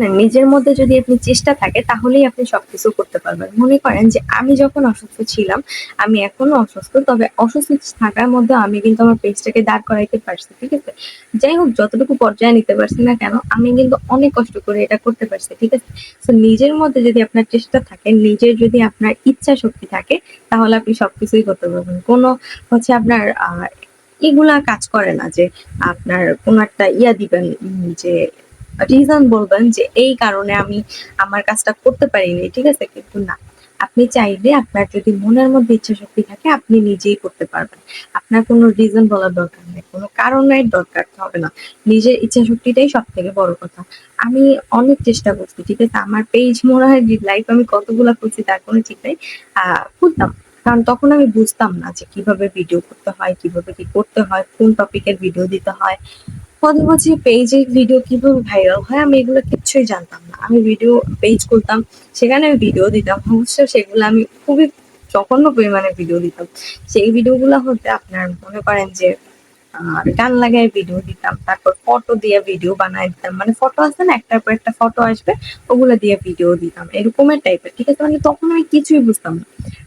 না, নিজের মধ্যে যদি আপনি চেষ্টা থাকে, তাহলেই আপনি সবকিছু করতে পারবেন। মনে করেন যে, আমি যখন অসুস্থ ছিলাম, আমি এখনও অসুস্থ, তবে অসুস্থ থাকার মধ্যে আমি কিন্তু আমার পেজটাকে দাঁড় করাইতে পারছি, ঠিক আছে? যাই হোক, যতটুকু পর্যায়ে নিতে পারছি না কেন, আমি কিন্তু অনেক কষ্ট করে এটা করতে পারছি, ঠিক আছে? তো নিজের মধ্যে যদি আপনার চেষ্টা থাকে, নিজের যদি আপনার ইচ্ছা শক্তি থাকে, তাহলে আপনি সবকিছুই করতে পারবেন। কোনো হচ্ছে আপনার এগুলা কাজ করে না যে, আপনার কোন একটা ইয়া দিবেন যে রিজন বলবেন যে এই কারণে আমি আমার কাজটা করতে পারিনি, ঠিক আছে? কিন্তু না, আপনি চাইলে আপনার যদি মনের মধ্যে ইচ্ছা শক্তি থাকে, আপনি নিজেই করতে পারবেন। আপনার কোনো রিজন বলার দরকার নেই, কোনো কারণের দরকার হবে না। নিজের ইচ্ছা শক্তিটাই সব থেকে বড় কথা। আমি অনেক চেষ্টা করছি, ঠিক আছে? আমার পেজ মনে হয় লাইফ আমি কতগুলা করছি তার কোনো ঠিক নেই। করতাম। কারণ তখন আমি বুঝতাম না যে কীভাবে ভিডিও করতে হয়, কীভাবে কি করতে হয়, কোন টপিকের ভিডিও দিতে হয়। পদে মাঝে পেজে ভিডিও কীভাবে ভাইরাল হয়, আমি এগুলো কিচ্ছুই জানতাম না। আমি ভিডিও পেজ করতাম, সেখানে আমি ভিডিও দিতাম। অবশ্য সেগুলো আমি খুবই জঘন্য পরিমাণে ভিডিও দিতাম। সেই ভিডিওগুলো হতে আপনার মনে করেন যে গান লাগায় ভিডিও দিতাম, তারপর ফটো দিয়ে ভিডিও বানাই দিতাম। মানে ফটো আসবে না, একটার পর একটা ফটো আসবে, ওগুলো দিয়ে ভিডিও দিতাম। এরকমের টাইপের ঠিক আছে? মানে তখন আমি কিছুই বুঝতাম না।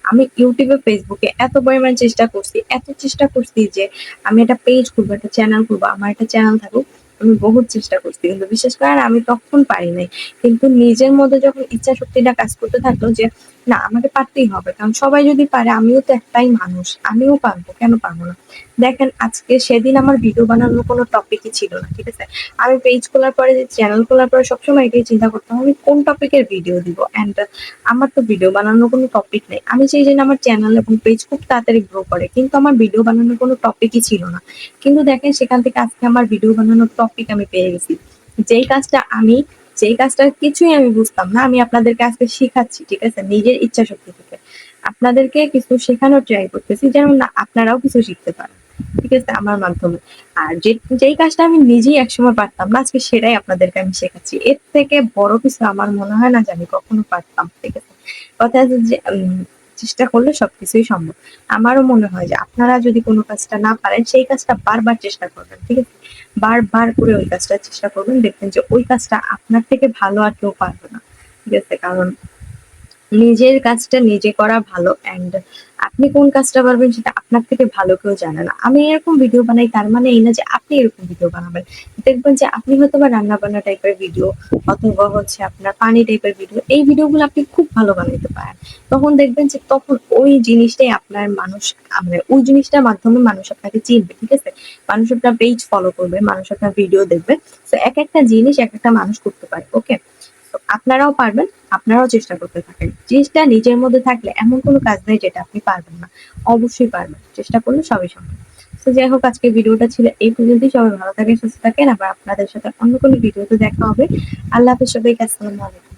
আমি ইউটিউবে, ফেসবুকে এত পরিমাণ চেষ্টা করছি, এত চেষ্টা করছি যে আমি একটা পেজ খুলবো, একটা চ্যানেল খুলবো, আমার একটা চ্যানেল থাকুক। আমি বহুত চেষ্টা করছি, কিন্তু বিশেষ করে আমি তখন পারি নাই। কিন্তু নিজের মধ্যে যখন ইচ্ছা শক্তিটা কাজ করতে থাকল যে, না, আমাকে পারতেই হবে। কারণ সবাই যদি পারে, আমিও তো একটাই মানুষ, আমিও পারব, কেন পারব না? দেখেন, আজকে সেদিন আমার ভিডিও বানানোর কোনো টপিকই ছিল না, ঠিক আছে? আমি পেজ খোলার পরে যে চ্যানেল খোলার পরে সবসময় এটাই চিন্তা করতাম, আমি কোন টপিকের ভিডিও দিব? অ্যান্ড আমার তো ভিডিও বানানোর কোনো টপিক নেই। আমি চাই যে আমার চ্যানেল এবং পেজ খুব তাড়াতাড়ি গ্রো করে, কিন্তু আমার ভিডিও বানানোর কোনো টপিকই ছিল না। কিন্তু দেখেন, সেখান থেকে আজকে আমার ভিডিও বানানোর টপিক আমি পেয়ে গেছি। যেই কাজটা আমি, যেই কাজটা কিছুই আমি বুঝতাম না, আমি আপনাদেরকে আজকে শেখাচ্ছি, ঠিক আছে? নিজের ইচ্ছা শক্তি থেকে। আপনাদেরকে কিছু শেখানোর ট্রাই করতেছি যেন না, আপনারাও কিছু শিখতে পারেন, ঠিক আছে? আমার মাধ্যমে। আর যে, যেই কাজটা আমি নিজেই একসময় পারতাম না, আজকে সেটাই আপনাদেরকে আমি শেখাচ্ছি। এর থেকে বড় কিছু আমার মনে হয় না যে আমি কখনো পারতাম, ঠিক আছে? কথা আছে যে চেষ্টা করলে সবকিছুই সম্ভব। আমারও মনে হয় যে আপনারা যদি কোনো কাজটা না পারেন, সেই কাজটা বারবার চেষ্টা করবেন, ঠিক আছে? বারবার করে ওই কাজটা চেষ্টা করবেন। দেখবেন যে ওই কাজটা আপনার থেকে ভালো আর কেউ পারবে না। ঠিক আছে? কারণ নিজের কাজটা নিজে করা ভালো অ্যান্ড আপনি কোন কাজটা পারবেন সেটা আপনার থেকে ভালো কেউ জানে না। আমি এরকম ভিডিও বানাই, তার মানে এই না যে আপনি এরকম ভিডিও বানাবেন। দেখবেন যে আপনি হয়তো বা রান্না বান্না টাইপের ভিডিও অথবা হচ্ছে আপনার পানি টাইপের ভিডিও এই ভিডিওগুলো আপনি খুব ভালো বানাইতে পারেন। তখন দেখবেন যে তখন ওই জিনিসটাই আপনার মানুষ মানে ওই জিনিসটার মাধ্যমে মানুষ আপনাকে চিনবে, ঠিক আছে? মানুষ আপনার পেজ ফলো করবে, মানুষ আপনার ভিডিও দেখবে। তো এক একটা জিনিস এক একটা মানুষ করতে পারে ওকে আপনারাও পারবেন, আপনারাও চেষ্টা করতে থাকেন। জিনিসটা নিজের মধ্যে থাকলে এমন কোনো কাজ নেই যেটা আপনি পারবেন না। অবশ্যই পারবেন, চেষ্টা করলে সবই সম্ভব তো যাই হোক, আজকে ভিডিওটা ছিল এই পর্যন্তই। সবাই ভালো থাকেন, সুস্থ থাকেন। আবার আপনাদের সাথে অন্য কোনো ভিডিওতে দেখা হবে। আল্লাহ হাফিজ সবাইকে, আসসালামু আলাইকুম।